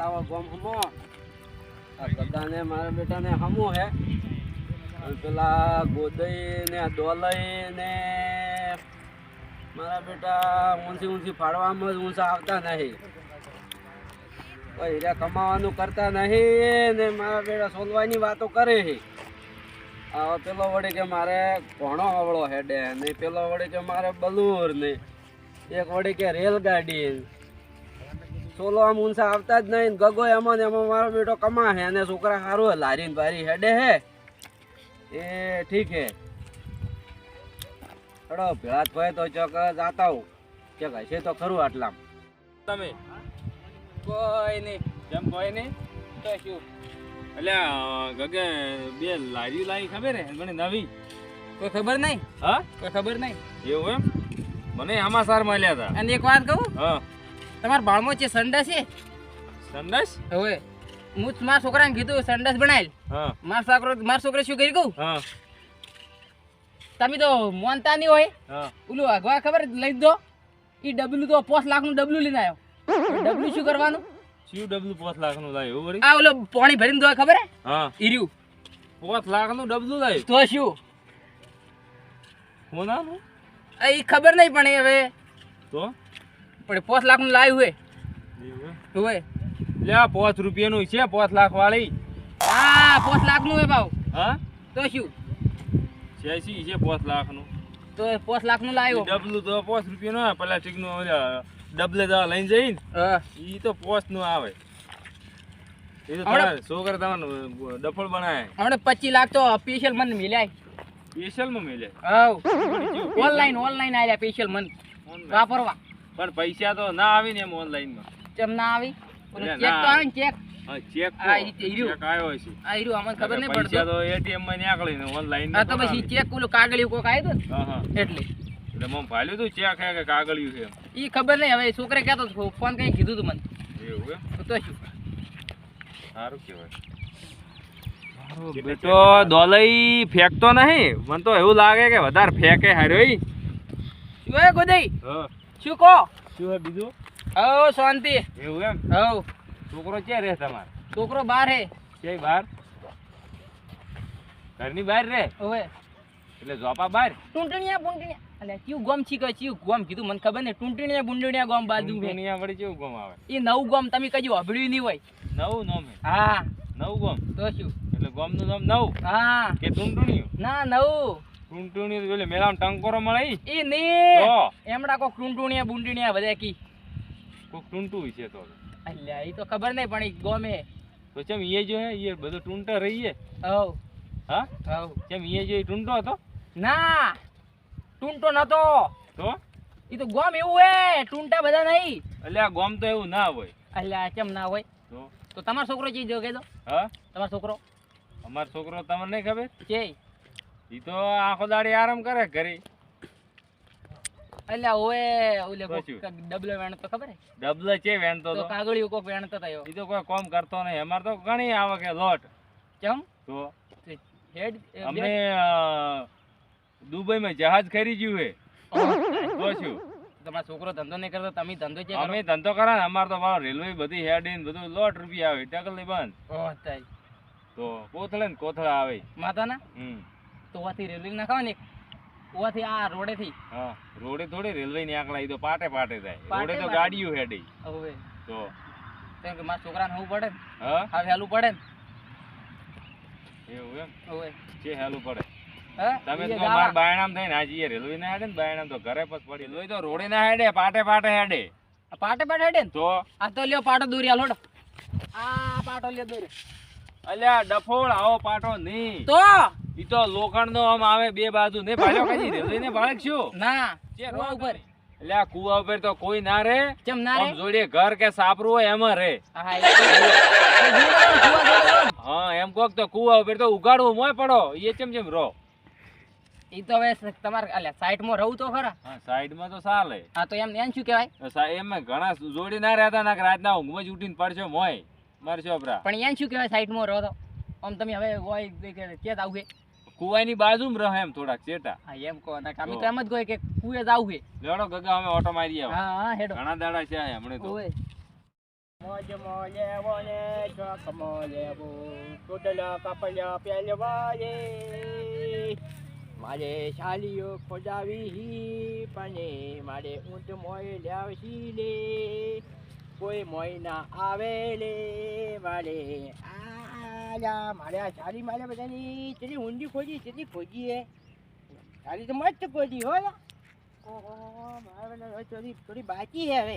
બતાવો ગોમ હમો. આ બધાને, મારા બેટાને હમો હે. પેલા ગોદઈ ને દોલઈ ને મારા બેટા ઊંચી ઊંચી ફાડવામાં ઊંચા આવતા નહીં. હીરા કમાવાનું કરતા નહીં ને મારા બેટા સોલવાની વાતો કરે છે. હવે પેલો વળી કે મારે ઘોણો અવળો હેડે ને પેલો વળી કે મારે બલૂર ને. એક વળી કે રેલગાડી સોલો આમ ઊંચા આવતા જ નહીં ગગોય ગગો એમાં ને એમાં મારો બેટો કમા હે અને છોકરા સારું હે લારીને બારી હેડે હે. એ ઠીક હે ચડો ભેળા ભાઈ તો ચોક જાતા હું કે હશે તો ખરું આટલામ. તમે? કોઈ નહીં. જેમ કોઈ નહીં? તો શું? એટલે ગગે બે લારી લાવી ખબર હે? મને નવી. કોઈ ખબર નહીં? હા? કોઈ ખબર નહીં? એવું એમ? મને સમાચાર મળ્યા હતા અને એક વાત કહું? હા. તમારા બાળમાં છે સંડા છે? સંદેશ? હવે હું મારા છોકરાને કીધું સંડાસ બનાવેલ હા. મારો છોકરો મારા છોકરે શું કરી ગયું તમે તો મોનતા નહીં હોય. ઓલું અગવા ખબર લઈ દો. એ ડબલું તો પોસ લાખનું ડબલું લઈને આવ્યો. ડબલું શું કરવાનું? શું ડબલું પાંચ લાખનું લાવ્યો એવું વળી આ ઓલો પાણી ભરીને દો ખબર હે. ઈર્યું લાખ લાખનું ડબલું લાવ્યું? તો શું? કોનાનું એ ખબર નહીં પણ હવે. તો? પણ પાંચ લાખનું લાવ્યું હોય. હોય. લે પાંચ રૂપિયાનું છે પાંચ લાખ વાળી. હા પાંચ લાખનું હોય ભાવ. હા? તો શું? છ્યાસી છે પાંચ લાખનું? તો પોસ લાખનું લાવ્યો. ડબલું તો પાંચ રૂપિયાનું પ્લાસ્ટિકનું ડબલે દવા લઈને જઈને હા. તો પોસ્ટનું આવે. એ છોકરા તમારે ડફળ બનાવે. હમણાં પચીસ લાખ તો સ્પેશિયલ મને મિલ્યા સ્પેશિયલમાં મિલે હવ ઓનલાઈન ઓનલાઈન આવ્યા સ્પેશિયલ મન વાપરવા. પણ પૈસા તો ના આવી ને એમ ઓનલાઈનમાં. કેમ ના આવી? ચેક તો આવે ને ચેક ચેક હા, તો. આવ્યો છે. આ હીરું અમને ખબર નહીં પૈસા તો એટીએમમાં નીકળી ને ઓનલાઈન આ તો પછી ચેક ઓલું કાગળિયું કોક આવ્યું હા હા. એટલે. એટલે મમ ભાલ્યું તું ચેક હે કે કાગળિયું છે એમ. ઈ ખબર નહીં હવે છોકરે કહેતો હતો ફોન કઈ કીધું તું મને. એવું તો શું? સારું કહેવાય. બેટો દોલઈ ફેંકતો નહીં. મને તો એવું લાગે કે વધારે ફેંકે હાર્યો ઈ. શું હે ગોદઈ? હા. શું કહો? શું હે બીજું? ઓ શાંતિ. એવું એમ? હવ છોકરો ક્યાં રહે તમાર? છોકરો બાર હે. કે બહાર? ઘરની બહાર રહે? ઓવે એટલે જોપા બહાર? ટૂંટણીયા બુંટણીયા. અલે ક્યુ ગોમ છી કે ચિયું ગોમ? કીધું મને ખબર ને ટૂંટણીયા બુંડણિયા ગોમ બાજુ દુનિયા વળી કેવું ગોમ આવે? એ નવ ગોમ તમે કજો અભળ્યું નહીં હોય. નવ નોમ હે? હા. નવ ગોમ? તો શું? એટલે ગોમનું નામ નવ? હા. કે ટુંટણિયું? ના નવું. ટૂંટુણિયું તો મેલામ ટંકોરો મળે ઈ. ને એમડા કોક ટૂંટણીયા બુંટણીયા બધા કી. કોક ટૂંટું છે તો અલ્યા ઈ તો ખબર નહીં પણ ઈ ગોમે. તો ચમ ઈએ જો હે ઈએ બધો ટૂંટા રહીએ. હવ. હા? હવ. ચમ ઈએ જો ટુંટો હતો? ના ટૂંટો નતો. તો? ઈ તો ગોમ એવું હે ટૂંટા બધા નહીં. આ ગોમ તો એવું ના હોય. અલ્યા કેમ ના હોય? તો? તમારો છોકરો ચી જો કે દો હા? તમારો છોકરો? અમારો છોકરો તમને નહીં ખબર? છે ઈ તો આખો દાડી આરામ કરે ઘરે. એટલે ઓએ ઓલે ડબલ શું? વેણ તો ખબર હે? ડબલ છે વેણતો તો. તો કાગળિયું કોક વેણતો થયો ઈ તો કોઈ કામ કરતો નહીં. અમાર તો ઘણી આવે કે લોટ. કેમ? તો હેડ અમે દુબઈ માં જહાજ ખરીદ્યું હે. તો શું? તમારો છોકરો ધંધો નહીં કરતો તમે ધંધો છે અમે ધંધો કરા ને અમાર તો મારો રેલવે બધી હેડ ને બધું લોટ રૂપિયા આવે ટકલી બંધ. તો કોથળે ને કોથળા આવે. માતાના? હમ. તો ઓથી રેલવે નાખાવ ને ઓથી આ રોડેથી. હા રોડે થોડી રેલવે ની આકડા તો પાટે પાટે થાય રોડે તો ગાડીઓ હેડી. હવે. તો. તેમ કે મારા છોકરાને હું પડે હા હા? હેલું પડે ને. એવું એમ? હવે. જે હેલું પડે. તમે તો. માર બાયણામ થઈને હાજી રેલવે ના હેડે ને બાયણામ તો ઘરે પસ પડી રેલવે તો રોડે ના હેડે પાટે પાટે હેડે. પાટે પાટે હેડે ને? તો? આ તો લ્યો પાટો દોરી હાલ આ પાટો લ્યો દોરી. અલ્યા ડફોળ આવો પાટો નહીં. તો? ઈ તો લોખંડ નો આમ આવે બે બાજુ. ને ભાડો કાઢી દે એને ભાડે શું ના. કુવા ઉપર. એટલે આ કુવા ઉપર તો કોઈ ના રે કેમ ના રે જોડે ઘર કે સાપરું હોય એમાં રે હા એમ કોક તો કુવા ઉપર તો ઉગાડવું મોય પડો. એ ચેમ ચેમ રો ઈ તો હવે તમારે અલ્યા સાઈડમાં રહું તો ખરા. હા સાઈડમાં તો ચાલે. હા તો એમ એમ શું કહેવાય? એમ ઘણા જોડી ના રહેતા ના રાતના ઊંઘમાં જ ઉઠીને પડશો મોય. મારશો બરા પણ એમ શું કહેવાય સાઈડમાં રહો તો? આમ તમે હવે હોય કે કે આવું કુવાની બાજુમાં રહે એમ થોડાક ચેટા. હા એમ કહો ના કામી તો એમ જ કહે કે કુએ જ આવું લેડો ગગા અમે ઓટો મારી આવ. હા હા હેડો. ઘણા દાડા છે હમણે તો. ઓય મોલે લેવો ને ચોકમાં લેવો ટોટલા કપડા પહેરવાએ મારે શાલીઓ ખોજાવી પણ મારે ઊંટ મોય લાવશી લે કોઈ મોય ના આવે લે મારે આલા મારે આ સારી મારે બધાની. કેટલી ઊંડી ખોજી કેટલી ખોજી હે. સારી તો મસ્ત ખોજી હો. ઓહો, મારે થોડી થોડી બાકી હે હવે.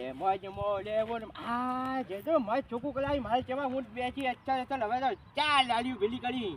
એ મોજ મો લેવો આ જે તો મસ્ત છોકું કલાઈ મારે કેવા હું બેસી અચ્છા અચ્છા હવે તો ચાર લાડ્યું ભેલી કરી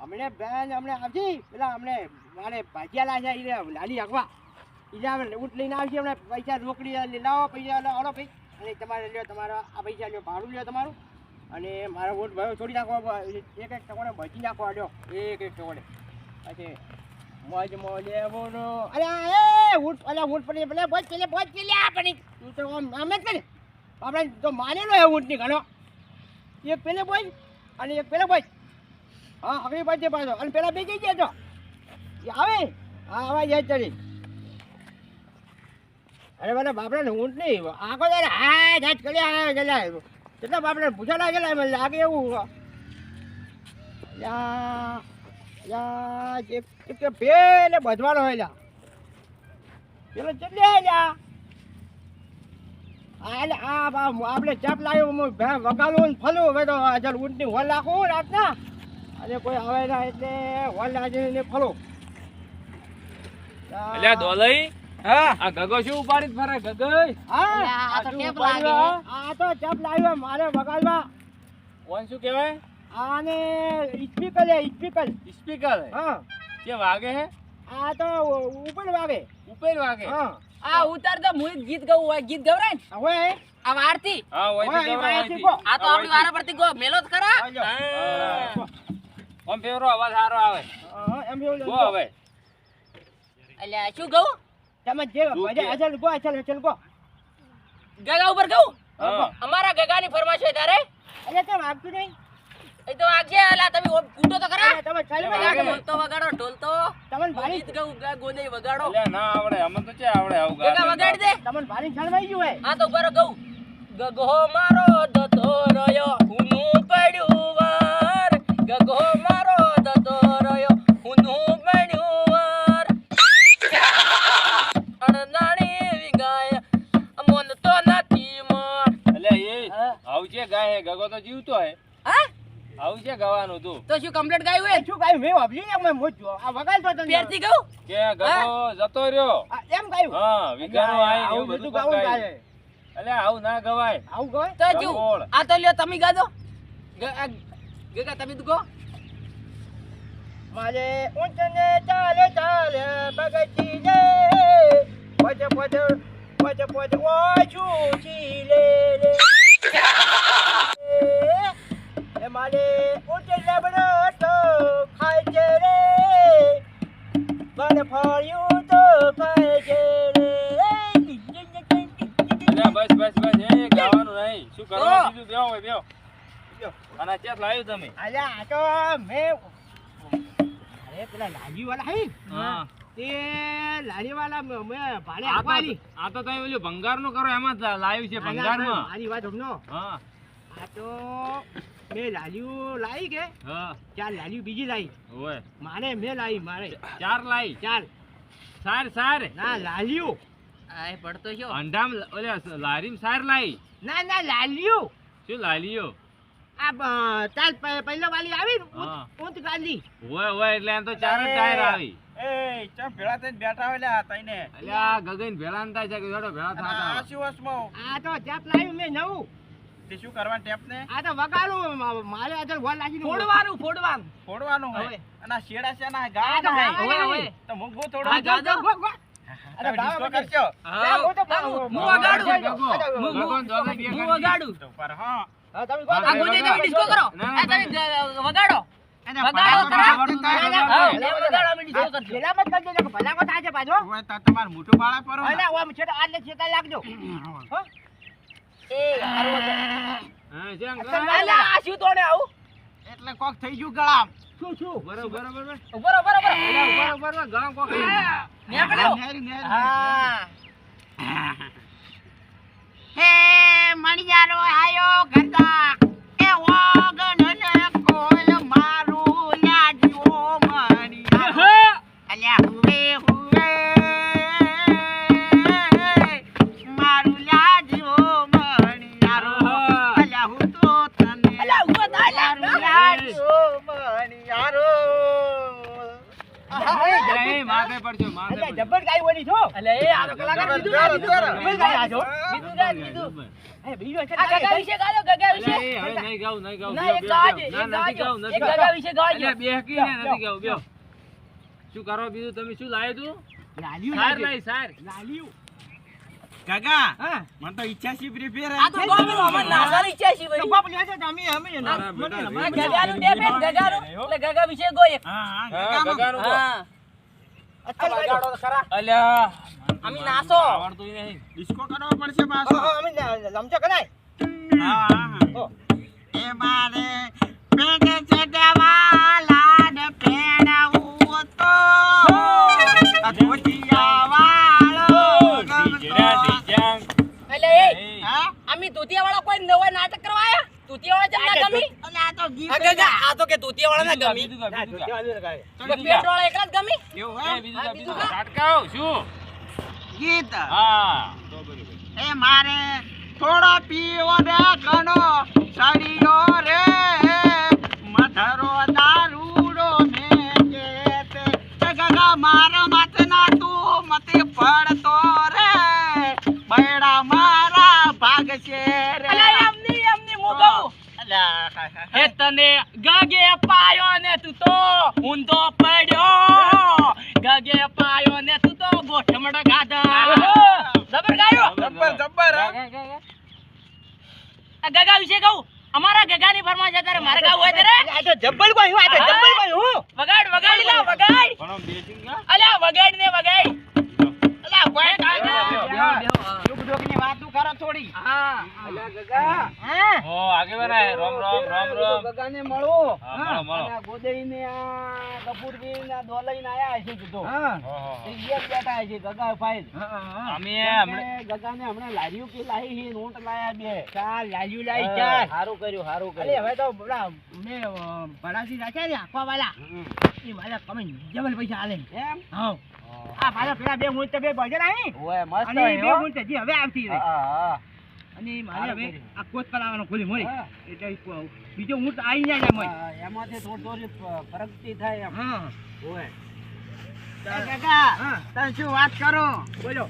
હમણે બેન હમણે આવજી. પેલા હમણે મારે ભાજીયા ઈને લાલી આગવા ઈલા ઊંટ લઈને આવશે અમને પૈસા રોકડી લાવો પૈસા, લો અડો ભાઈ અને તમારે લ્યો, તમારા આ પૈસા લ્યો, ભાડું લ્યો તમારું. અને મારો વોટ ભાઈ છોડી નાખો એક એક ટકોને ભજી નાખો આડ્યો એક એક ટકોને. પછી મોજ મો લેવો અરે એ, ઊંટ, અલા, ઊંટ પર પેલા બોજ પેલે બોજ આ પડી તું તો આમ આમ જ કરે આપણે તો માનેલો હે ઊંટની ઘણો. એક પેલે બોજ અને એક પેલે બોજ હા આગળ બાજુ પાછો. અને પેલા બે જઈ ગયા તો. એ આવે? હા, આવા જાય ચડી અરે મને બાપડા ને ઊંટ નહીં આખો દાડો હા જાત કરી આ ગયેલા. કેટલા બાપડા ભૂસા લાગેલા મને લાગે એવું. યા યા, જે પેલે બધવાનો હોય પેલો ચલે આ આપણે ચાપ લાવ્યો વગાડું ફલું. હવે તો આ ચાલ ઊંટની હોલ નાખું રાતના. અને કોઈ આવે ના એટલે હોલ નાખીને ફલો. એટલે દોલઈ આ ગગો શું ઉપાડી ફરે? ગગઈ? હા. આ તો ટેપ લાગે. આ? તો ચાપ લાવ્યો મારે વગાડવા. કોણ શું કહેવાય? આને સ્પીકર હે સ્પીકર સ્પીકર હા. કે વાગે હે? આ તો ઉપર વાગે. ઉપર વાગે? હા. આ ઉતાર તો મુઈ ગીત ગાવું હોય ગીત ગવરાય હવે આ વારતી હા હોય તો ગવરાય. આ તો આપણી વારા પરથી ગો. મેલો જ કરા ઓમ. ફેવરો અવાજ સારો આવે. હા, એમ એવું ગો હવે. અલ્યા શું ગાવું તમે જે કે. અચલ ગો અચલ અચલ ગો ગગા ઉપર કહું? હા. અમારા ગગાની ફરમાશ હોય તારે? એટલે તો વાગતું નહીં? એ તો વાગશે અલા તમે કૂટો તો ખરા? તમે ચાલમાં વાગે. લાગે ઢોલ તો વગાડો ઢોલ તો તમને ભારી ગીત ગાઉ ગા વગાડો. અલે ના આવડે અમને તો છે આવડે આવું ગગા. વગાડી દે. તમને ભારી ચાલવાઈ ગયું હે આ તો ઉપર ગાવું ગગો મારો દતો રયો ગાવાનું હતું. તો શું કમ્પ્લેટ ગાયું હે શું ગાયું? મે વાપજી એમ મેં મોજ આ વગાલ તો. તને પેરથી ગયું કે ગગો જતો રહ્યો. એમ ગાયું. હા વિગાનો આઈ આવું એવું બધું ગાવું ગાય. અલે આવું ના ગવાય. આવું ગવાય? તો જો આ તો લ્યો તમે ગાજો ગગા તમે તો ગો મારે ઊંચને ચાલે ચાલે બગચી લે પોચ પોચ પોચ પોચ ઓછું ચીલે લે એ ઉજળ ઊંચ તો ખાય છે રે. બને ફળ્યું તો ખાય છે રે. બસ બસ બસ એ ગાવાનું નહીં. શું. કરવાનું બીજું બેહો હવે બેહો. અને ચેત લાવ્યું તમે? અલ્યા આ તો મેં અરે પેલા લાજી વાળા હે હા. તે લારી વાળા મેં મેં ભાડે આપવાની. આ તો તમે ઓલું ભંગારનું કરો એમાં લાવ્યું છે ભંગારમાં. મારી વાત સમજો. હા. આ તો મેં લાલ્યું લાવી કે? હા. ચાર લાલ્યું બીજી લાવી ઓય મારે મેં લાવી મારે. ચાર લાઈ? ચાર. સાર સાર. ના લાલ્યું આય પડતો છો અંડામ ઓલે લારીમ સાર લાઈ. ના ના લાલ્યું શું લાલીયો આ બ- પહેલો વાલી આવી ને ગાલી ઓય ઓય એટલે એમ તો ચાર જ ટાયર આવી. એ ચમ ભેળા થઈને બેઠા હોય લ્યા તઈને. ગગન ભેળા ન થાય છે કે જોડો ભેળા અને આ શું વસમાં આ તો ચાપ લાવ્યું મેં નવું. તે શું કરવાનું ટેપ ને? આ તો વગાડું મારે આજે ગોળ લાગી ફોડવાનું ફોડવાનું. ફોડવાનું હોય. હવે. અને આ શેડા છે ના તો ના હોય. હોય. તો થોડો આ થોડું ગાય. અરે તમે ડિસ્કો બાબા કરશો હા, હું તો હું હું વગાડું. હું- હું વગાડું. તો પર હા હા, તમે આ કહો. તમે ડિસ્કો કરો. ના, આ તમે વગાડો. હા, તમારે મોટું બાળક પર લાગજો. હો? એ હા જેમ આ મણિયારો આયો ગંદા. એ ઓગણ નથી. ગગા વિશે ગાવા દે. અલ્યા, બેહકીને નથી ગાવું, બેહો. શું કરો બીજું તમે શું લાવ્યો તું લાલ્યું સાર નહીં સાર લાલ્યું. કાકા મને તો ઈચ્છા છે પ્રિપેર આ તો ગામનો અમાર નાસાની ઈચ્છા છે વળી. બાપ લે છે તમે અમે મારા બેટા દે બેન, ગગાનું. એટલે ગગા વિશે ગો એક. હા હા કહો. હા. અચ્છા લગાડો ખરા અલ્યા અમે નાસો. આવડતું નહીં ડિસ્કો કરવો પડશે પાછો અમે લમચો કરાય હા હા એ મારે અમે તૂતિયાવાળા કોઈ નવો નાટક કરવા આયા? તૂતિયાવાળા ગમી? અને આ તો ગીત આ તો કે ગમી. એકલા જ ગમી? એવું એ, હે બીજું બીજું બીજું ગા. ગા. છાટકાવ, શું? ગીત. હા. એ મારે થોડો પીવો ને ઘણો સળિયો રે. દારૂડો ને કેતે એ ગગા મત ના તું મતે પડતો રે. બૈડા મારા ભાગ છે રે. અલા, એમની, એમની હું કહું. હે તને ગગે પાયો ને તું તો ઊંધો પડ્યો. ગગે પાયો ને તું તો ગોઠમડ ગાધા. જબર ગાયો? ગગા વિશે કહું? અમારા ગગાની ફરમાશ છે મારે ગાવું જબ્બર કોઈ હું આ તો જબ્બર કોઈ હું? વગાડ વગાડ લા વગાડ. પણ બેસી ગયા. અલ્યા વગાડ. ને. વગાડ અલ્યા કોઈ બેહો, દુઃખની વાતો કરો થોડી. હા. ગગા. હા? હો, રોમ રોમ રોમ રોમ. ગગાને મળું. હા, મળો, મળો. આ ગોદડીને આ કપૂરબીન આ આયા હશે કીધું હા. હો, હો, એ હો. એક બેઠા હશે ગગા ફાઇલ. અમે હમણાં ગગાને હમણાં લાર્યું કે લાઈ હી નોટ લાયા બે. ચાલ લાલ્યું લાઈ હા, હારું કર્યું હારું કર્યું. હવે તો પેલા મેં ભડાસી રાખ્યા ને આખવા. એ પૈસા આલે. એમ? હા. આ પેલા બે મૂળ તો બે બજર આવી ઓય મસ્ત બે હે, હો. તો હવે આવતી રહી હા, હા. અને મારે હવે આ કોચ કલાવાનો ખોલી મોરી. એટલે બીજો ઊંટ આવી જાય એમ એમાંથી થોડી થોડી પ્રગતિ થાય હા. ઓય કાકા તને શું વાત કરો? બોલો.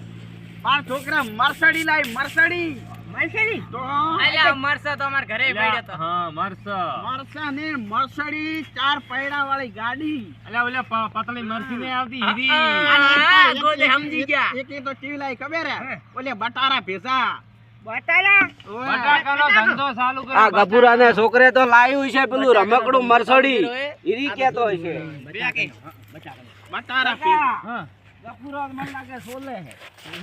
મારા છોકરા મરસડી લાવી મરસડી. મરસડી તો અલ્યા મરસા તો અમાર ઘરે પડ્યો તો. હા મરસા મરસા ને મરસડી ચાર પૈડા વાળી ગાડી. અલ્યા ઓલા પ- પતલી મરસી ને આવતી હીરી. અને એક તો- હા, એક- ગોલે સમજી ગયા. એક તો કેવી લાવી ખબર હે? ઓલે બટારા ભેસા. ધંધો ચાલુ કર્યો. છોકરે તો લાયું છે પેલું રમકડું મરસડી. ઈરી કેતો હશે બટારા ભેસા ગફુરા મને લાગે સોલે હે.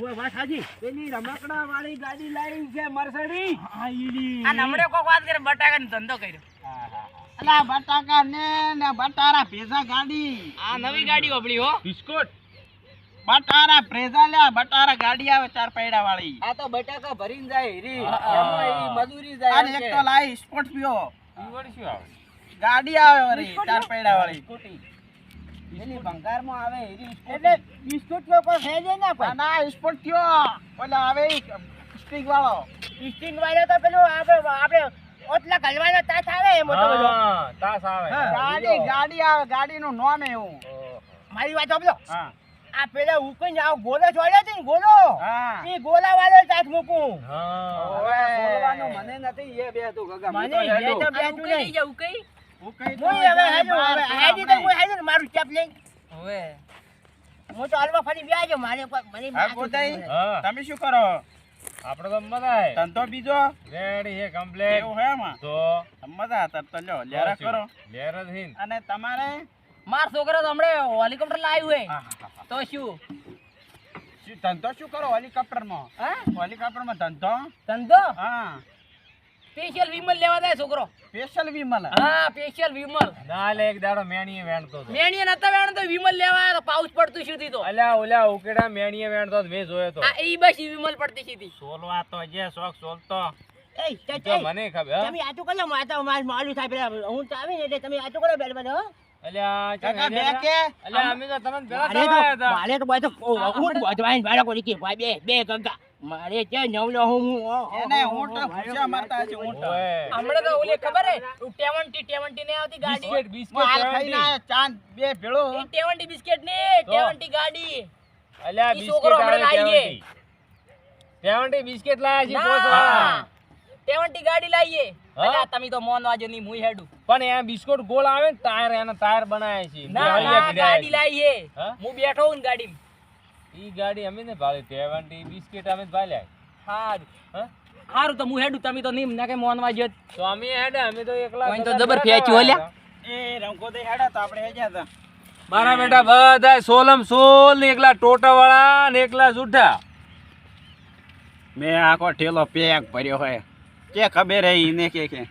ઓય વાત હાજી. પેલી રમકડા વાળી ગાડી લાવી છે મરસડી હા ઈડી. આ નમણે કોક વાત કરે બટાકાનો ધંધો કર્યો. અલા બટાકા ને ને બટારા ભેસા ગાડી. આ નવી ગાડી ઓબળી હો. બિસ્કુટ? બટારા ભેસા લ્યા બટારા ગાડી આવે ચાર પૈડા વાળી આ તો બટાકા ભરીને જાય રી મજૂરી જાય અને એક તો લાઈ સ્પોર્ટ પીઓ ઈ વળી શું આવે? ગાડી આવે વળી ચાર પૈડા વાળી સ્કૂટી પેલી ભંગારમાં આવે હીરી એટલે બિસ્કુટ તો કોઈ છે જ ના પણ ના સ્પોર્ટ થયો. ઓલા આવે સ્ટિંગ વાળો. સ્ટિંગ વાળો તો પેલું આપણે આપણે ઓટલા ગલવાનો તાસ આવે એ મોટો બધો. હા, તાસ આવે. ગાડી ગાડી આવે ગાડીનું નામ એવું. મારી વાત સાંભળો. હા. આ પેલા ઉકઈ આવ ગોલો છોડ્યો છે ને ગોલો? હા. એ ગોલા વાળો તાસ મૂકું. હા. ઓય ગોલવાનો મને નથી એ બે તું ગગા મને એ તો બે ઉકઈ હું કઈ મોય હવે હેજો તો કોઈ હેજો મારું ચાપ લઈ. હવે. હું તો હાલવા ફરી વ્યાજો મારે મને હા. હા. તમે શું કરો? આપણે તો મજાય ધંધો બીજો? રેડી છે કમ્પ્લીટ એવું હે એમાં? તો? મજા હતા તો લ્યો લેરા કરો. લેર જ અને તમારે? માર છોકરો તો હમણે હેલિકોપ્ટર લાવ્યું હે. હા, હા, હા. તો શું? શું ધંધો શું કરો હેલિકોપ્ટરમાં? હા? હેલિકોપ્ટરમાં ધંધો? ધંધો? હા. સ્પેશિયલ વિમલ લેવા જાય છોકરો. સ્પેશિયલ વિમલ. હા સ્પેશિયલ વિમલ. ના લે એક દાડો મેણીએ વેણતો હતો મેણીએ નતો વેણતો વિમલ લેવા આવ્યો તો પાઉચ પડતું શું તો અલ્યા ઓલા ઉકેડા મેણીએ વેણતો મે જોયો તો. આ ઈ બસ વિમલ પડતી સીધી સોલવા તો જે શોખ સોલતો. એ તો મને ખબર હા? તમે આટું કલા માતા માર માલુ થાય પેલા હું તો આવી ને એટલે તમે આટુ કરો બેડ હો. અલ્યા કાકા બે કે અલ્યા અમે તો તમને પેલા તો દબાયા હતા. મારે તો ભાઈ તો ઊંટ બધવાઈને ભાડા કોઈ કે ભાઈ બે બે ગંગા. મારે છે નવલો હું હું એને ઊંટ ભૂસ્યા મારતા છે ઊંટ હમણે તો ઓલી ખબર હે ટેવન્ટી ટેવન્ટી ને આવતી ગાડી બિસ્કિટ બિસ્કિટ હાલ ખાઈને ચાંદ બે ભેળો એ ટેવન્ટી બિસ્કિટ ને તો? ટેવન્ટી ગાડી અલ્યા બિસ્કિટ છોકરો હમણાં આવે લાઈ ગયે. સેવન્ટી. બિસ્કિટ લાયા છે ના. વાળા. ગાડી? તમે તો મોન વાજો નહીં મુઈ હેડું પણ એ બિસ્કુટ ગોળ આવે ને ટાયર એના ટાયર બનાવે છે ના ના ગાડી છે. લાવીએ હું બેઠો હું ને ગાડીમાં ઈ ગાડી અમે ને ભાળી ટેવન્ટી બિસ્કિટ અમે જ ભાલ્યા હારું. હા? હારું તો હું હેડું. તમે તો નહીં ના કે મોનવા જો તો અમે હેડે અમે તો એકલા કોઈ તો જબર ફેંચ્યું હલ્યા. એ રંકો દે હેડા તો આપણે હેજ્યા હતા. હતા. મારા બેટા બધા સોલમ સોલ ને એકલા ટોટા વાળા ને એકલા જુઠ્ઠા. મેં આખો ઠેલો પેક ભર્યો હોય. કે ખબર હે ઈને કે કે.